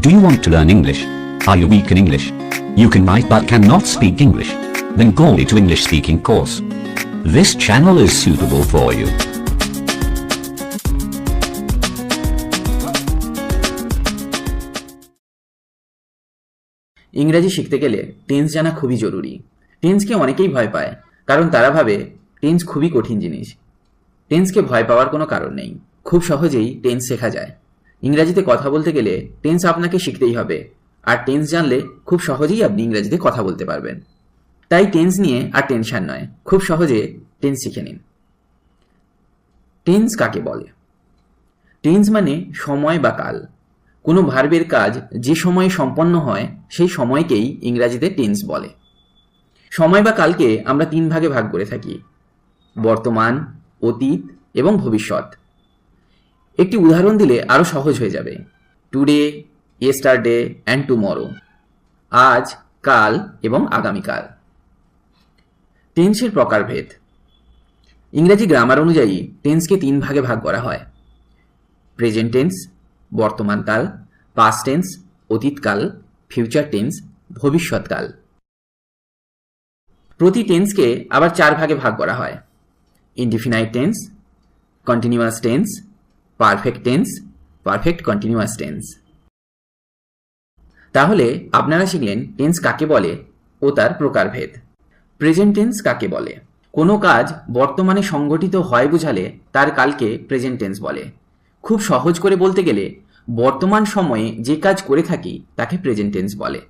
Do you want to learn English? Are you weak in English? You can write but cannot speak English? Then go to English speaking course. This channel is suitable for you. ইংরাজি শিখতে গেলে tense জানা খুবই জরুরি টেন্সকে অনেকেই ভয় পায় কারণ তারা ভাবে টেন্স খুবই কঠিন জিনিস টেন্সকে ভয় পাওয়ার কোনো কারণ নেই খুব সহজেই টেন্স শেখা যায় ইংরাজিতে কথা বলতে গেলে টেন্স আপনাকে শিখতেই হবে। আর টেন্স জানলে খুব সহজেই আপনি ইংরাজিতে কথা বলতে পারবেন। তাই টেন্স নিয়ে আর টেনশন নয়, খুব সহজে টেন্স শিখে নিন। টেন্স কাকে বলে? টেন্স মানে সময় বা কাল। কোনো ভার্বের কাজ যে সময়ে সম্পন্ন হয়, সেই সময়কেই ইংরাজিতে টেন্স বলে। সময় বা কালকে আমরা তিন ভাগে ভাগ করে থাকি। বর্তমান, অতীত এবং ভবিষ্যৎ। একটি উদাহরণ দিলে আরও সহজ হয়ে যাবে। টুডে ইয়েস্টারডে অ্যান্ড টুমরো আজ, কাল এবং আগামীকাল। টেন্সের প্রকারভেদ। ইংরেজি গ্রামার অনুযায়ী টেন্সকে তিন ভাগে ভাগ করা হয়। প্রেজেন্ট টেন্স বর্তমানকাল পাস্ট টেন্স অতীতকাল ফিউচার টেন্স ভবিষ্যৎকাল প্রতি টেন্সকে আবার চার ভাগে ভাগ করা হয়। Indefinite tense continuous tense perfect tense perfect continuous tense তাহলে আপনারা শিখলেন টেন্স কাকে বলে ও তার প্রকারভেদ। প্রেজেন্ট টেন্স কাকে বলে? কোনো কাজ বর্তমানে সংগঠিত হয় বোঝালে তার কালকে প্রেজেন্ট টেন্স বলে। খুব সহজ করে বলতে গেলে, বর্তমান সময়ে যে কাজ করে থাকি তাকে প্রেজেন্ট টেন্স বলে।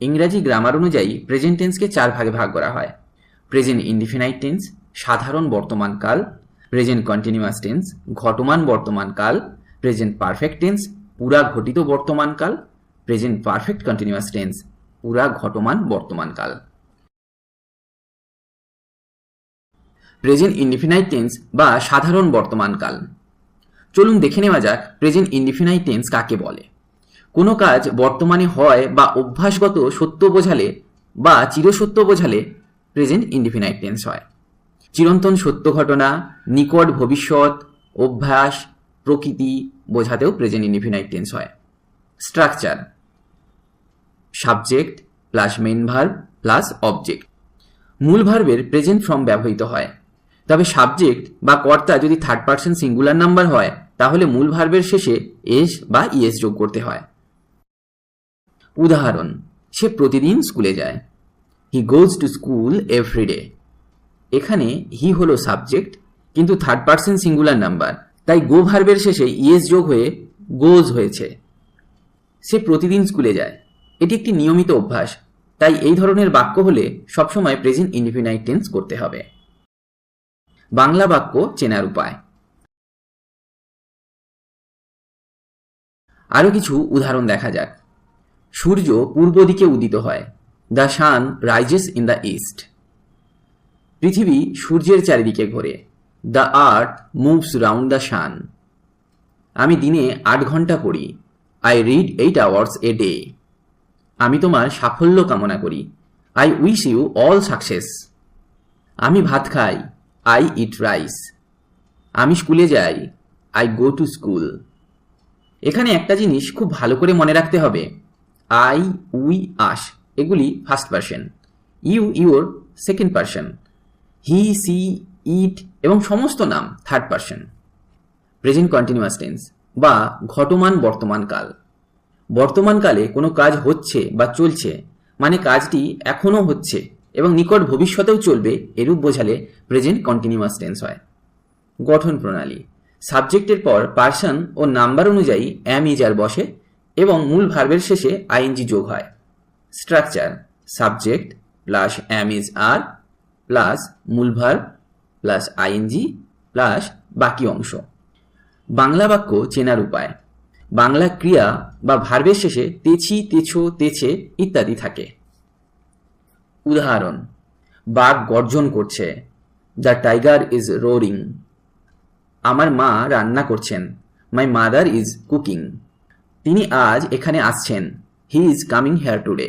ইংরাজি গ্রামার অনুযায়ী প্রেজেন্ট টেন্সকে চার ভাগে ভাগ করা হয়। প্রেজেন্ট ইনডিফিনাইট টেন্স সাধারণ বর্তমান কাল প্রেজেন্ট কন্টিনিউয়াস টেন্স ঘটমান বর্তমান কাল প্রেজেন্ট পারফেক্ট টেন্স পুরা ঘটিত বর্তমান কাল প্রেজেন্ট পারফেক্ট কন্টিনিউয়াস টেন্স পুরা ঘটমান বর্তমান কাল। প্রেজেন্ট ইনডিফিনাইট টেন্স বা সাধারণ বর্তমান কাল। চলুন দেখে নেওয়া যাক প্রেজেন্ট ইনডিফিনাইট টেন্স কাকে বলে। কোনো কাজ বর্তমানে হয় বা অভ্যাসগত সত্য বোঝালে বা চিরসত্য বোঝালে প্রেজেন্ট ইনডিফিনাইট টেন্স হয়। চিরন্তন সত্য ঘটনা, নিকট ভবিষ্যৎ, অভ্যাস, প্রকৃতি বোঝাতেও প্রেজেন্ট ইনডিফিনাইট টেন্স হয়। Structure, subject plus main verb plus object. মূল ভার্বের প্রেজেন্ট ফর্ম ব্যবহৃত হয়। তবে সাবজেক্ট বা কর্তা যদি থার্ড পার্সন সিঙ্গুলার নাম্বার হয়, তাহলে মূল ভার্বের শেষে এস বা ইএস যোগ করতে হয়। উদাহরণ, সে প্রতিদিন স্কুলে যায়। He goes to school every day এখানে হি হলো সাবজেক্ট কিন্তু থার্ড পার্সন সিঙ্গুলার নাম্বার তাই গো ভার্বের শেষে ইএস যোগ হয়ে গোজ হয়েছে। সে প্রতিদিন স্কুলে যায়। এটি একটি নিয়মিত অভ্যাস। তাই এই ধরনের বাক্য হলে সবসময় প্রেজেন্ট ইনডিফিনাইট টেন্স করতে হবে। বাংলা বাক্য চেনার উপায়। আরও কিছু উদাহরণ দেখা যাক। সূর্য পূর্ব দিকে উদিত হয়। The sun rises in the east. পৃথিবী সূর্যের চারিদিকে ঘোরে। The earth moves round the sun আমি দিনে আট ঘণ্টা পড়ি। I read eight hours a day আমি তোমার সাফল্য কামনা করি। I wish you all success আমি ভাত খাই। আই ইট রাইস আমি স্কুলে যাই। আই গো টু স্কুল এখানে একটা জিনিস খুব ভালো করে মনে রাখতে হবে। আই উই আস এগুলি first person you your second person he she it এবং সমস্ত নাম third person present continuous tense বা ঘটমান বর্তমান কাল। বর্তমানকালে কোনো কাজ হচ্ছে বা চলছে মানে কাজটি এখনও হচ্ছে এবং নিকট ভবিষ্যতেও চলবে এরূপ বোঝালে প্রেজেন্ট কন্টিনিউয়াস টেন্স হয়। গঠন প্রণালী। সাবজেক্টের পর পার্সন ও নাম্বার অনুযায়ী অ্যাম ইজ আর বসে এবং মূল ভার্বের শেষে আইএনজি যোগ হয়। Structure subject plus am is are plus মূল প্লাস আইএনজি প্লাস বাকি অংশ। বাংলা বাক্য চেনার উপায়। বাংলা ক্রিয়া বা ভার্বের শেষে তেছি, তেছো, তেছে ইত্যাদি থাকে। উদাহরণ, বাঘ গর্জন করছে দ্য টাইগার ইজ রোরিং আমার মা রান্না করছেন মাই মাদার ইজ কুকিং তিনি আজ এখানে আসছেন he is coming here today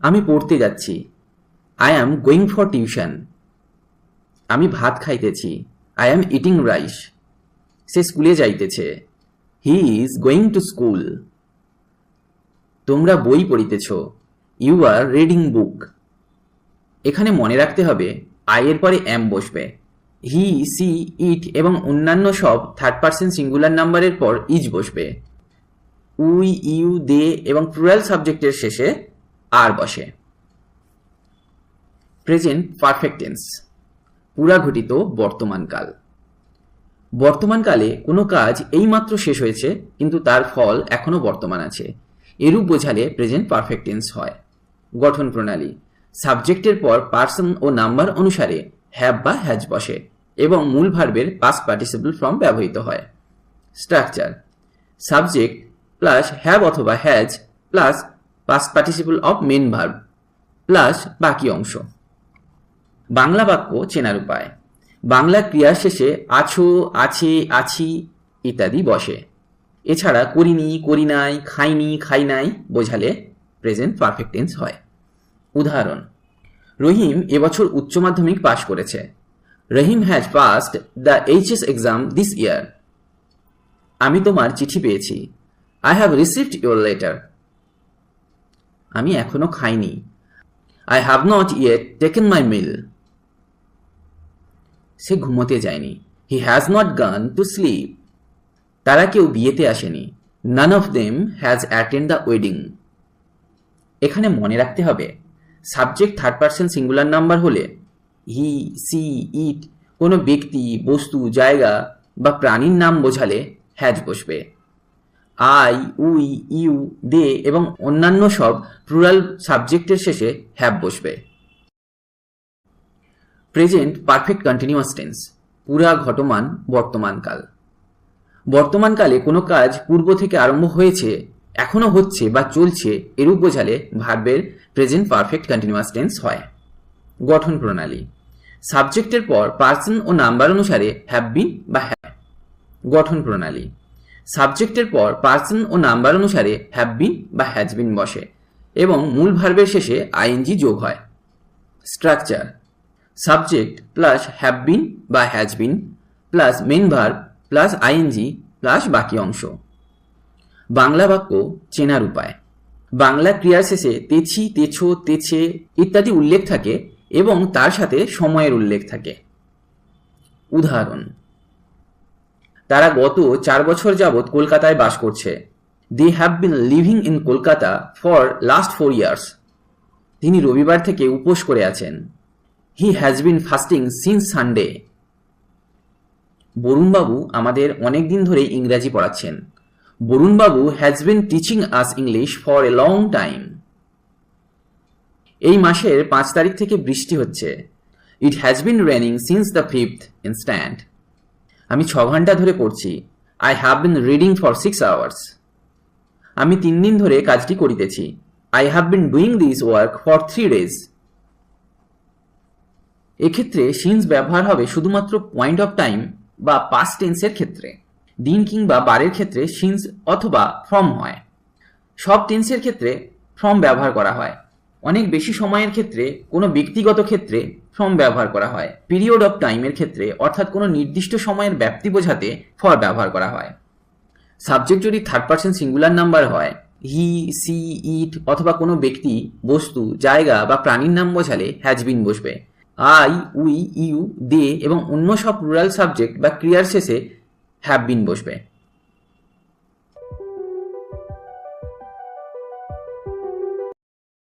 আমি পড়তে যাচ্ছি I am going for tuition আমি ভাত খাইতেছি। আই অ্যাম ইটিং রাইস সে স্কুলে যাইতেছে। He is going to school তোমরা বই পড়িতেছ। ইউ আর রিডিং বুক এখানে মনে রাখতে হবে আই এর পরে এম বসবে। হি সি ইট এবং অন্যান্য সব থার্ড পার্সন সিঙ্গুলার নাম্বারের পর ইজ বসবে। উই ইউ দে এবং প্লুরাল সাবজেক্টের শেষে আর বসে। প্রেজেন্ট পারফেক্ট টেন্স, পুরা ঘটিত বর্তমানকাল বর্তমানকালে কোনো কাজ এইমাত্র শেষ হয়েছে, কিন্তু তার ফল এখনও বর্তমান আছে। এরূপ বোঝালে প্রেজেন্ট পারফেক্ট টেন্স হয়। গঠন প্রণালী, সাবজেক্টের পর পার্সন ও নাম্বার অনুসারে হ্যাভ বা হ্যাজ বসে এবং মূল ভার্বের পাস পার্টিসিপল ফর্ম ব্যবহৃত হয়। স্ট্রাকচার, সাবজেক্ট প্লাস হ্যাভ অথবা has plus past participle of main verb plus বাকি অংশ। বাংলা বাক্য চেনার উপায়। বাংলা ক্রিয়ার শেষে আছো, আছে, আছি ইত্যাদি বসে। এছাড়া করিনি, করি নাই, খাইনি, খাই নাই বোঝালে প্রেজেন্ট পারফেক্ট টেন্স হয়। উদাহরণ, রহিম এবছর উচ্চ মাধ্যমিক পাশ করেছে। Rahim has passed the HS exam this year আমি তোমার চিঠি পেয়েছি। I have received your letter আমি এখনও খাইনি। I have not yet taken my meal সে ঘুমোতে যায়নি। He has not gone to sleep তারা কেউ বিয়েতে আসেনি। None of them has attend the wedding এখানে মনে রাখতে হবে subject third person singular number হলে হি সি ইট কোনো ব্যক্তি, বস্তু, জায়গা বা প্রাণীর নাম বোঝালে হ্যাজ বসবে। আই উই ইউ দে এবং অন্যান্য সব প্লুরাল সাবজেক্টের শেষে হ্যাভ বসবে। প্রেজেন্ট পারফেক্ট কন্টিনিউয়াস টেন্স পুরা ঘটমান বর্তমানকাল। বর্তমানকালে কোনো কাজ পূর্ব থেকে আরম্ভ হয়েছে এখনও হচ্ছে বা চলছে এরূপ বোঝালে ভার্বের প্রেজেন্ট পারফেক্ট কন্টিনিউয়াস টেন্স হয়। গঠন প্রণালী। সাবজেক্টের পর পার্সন ও নাম্বার অনুসারে হ্যাভ বিন বা হ্যাভ গঠন প্রণালী। সাবজেক্টের পর পার্সন ও নাম্বার অনুসারে হ্যাভ বিন বা হ্যাজ বিন বসে এবং মূল ভার্বের শেষে আইএনজি যোগ হয়। Structure subject plus have been বা has been plus main verb plus ING plus বাকি অংশ। বাংলা বাক্য চেনার উপায়। বাংলা ক্রিয়ার শেষে তেছি, তেছো, তেছে ইত্যাদি উল্লেখ থাকে এবং তার সাথে সময়ের উল্লেখ থাকে। উদাহরণ, তারা গত চার বছর যাবৎ কলকাতায় বাস করছে। They have been living in Kolkata for last four years তিনি রবিবার থেকে উপোস করে আছেন। He has been fasting since Sunday Barunbabu আমাদের অনেক দিন ধরে ইংরাজি পড়াচ্ছেন। Barunbabu has been teaching us English for a long time এই মাসের পাঁচ তারিখ থেকে বৃষ্টি হচ্ছে। It has been raining since the fifth instant আমি ছ ঘণ্টা ধরে পড়ছি। I have been reading for six hours আমি তিন দিন ধরে কাজটি করিতেছি। I have been doing this work for three days এক্ষেত্রে সিন্স ব্যবহার হবে শুধুমাত্র পয়েন্ট অফ টাইম বা পাস্ট টেন্সের ক্ষেত্রে। দিন কিংবা বারের ক্ষেত্রে সিন্স অথবা ফ্রম হয়। সব টেন্সের ক্ষেত্রে ফ্রম ব্যবহার করা হয়। অনেক বেশি সময়ের ক্ষেত্রে কোনো ব্যক্তিগত ক্ষেত্রে ফ্রম ব্যবহার করা হয়। পিরিয়ড অফ টাইমের ক্ষেত্রে অর্থাৎ কোনো নির্দিষ্ট সময়ের ব্যাপ্তি বোঝাতে ফর ব্যবহার করা হয়। সাবজেক্ট যদি থার্ড পার্সন সিঙ্গুলার নাম্বার হয় হি সি ইট অথবা কোনো ব্যক্তি, বস্তু, জায়গা বা প্রাণীর নাম বোঝালে হ্যাজ বিন বসবে। আই উই ইউ দে এবং অন্য সব রুরাল সাবজেক্ট বা ক্রিয়ার শেষে হ্যাভ বিন বসবে।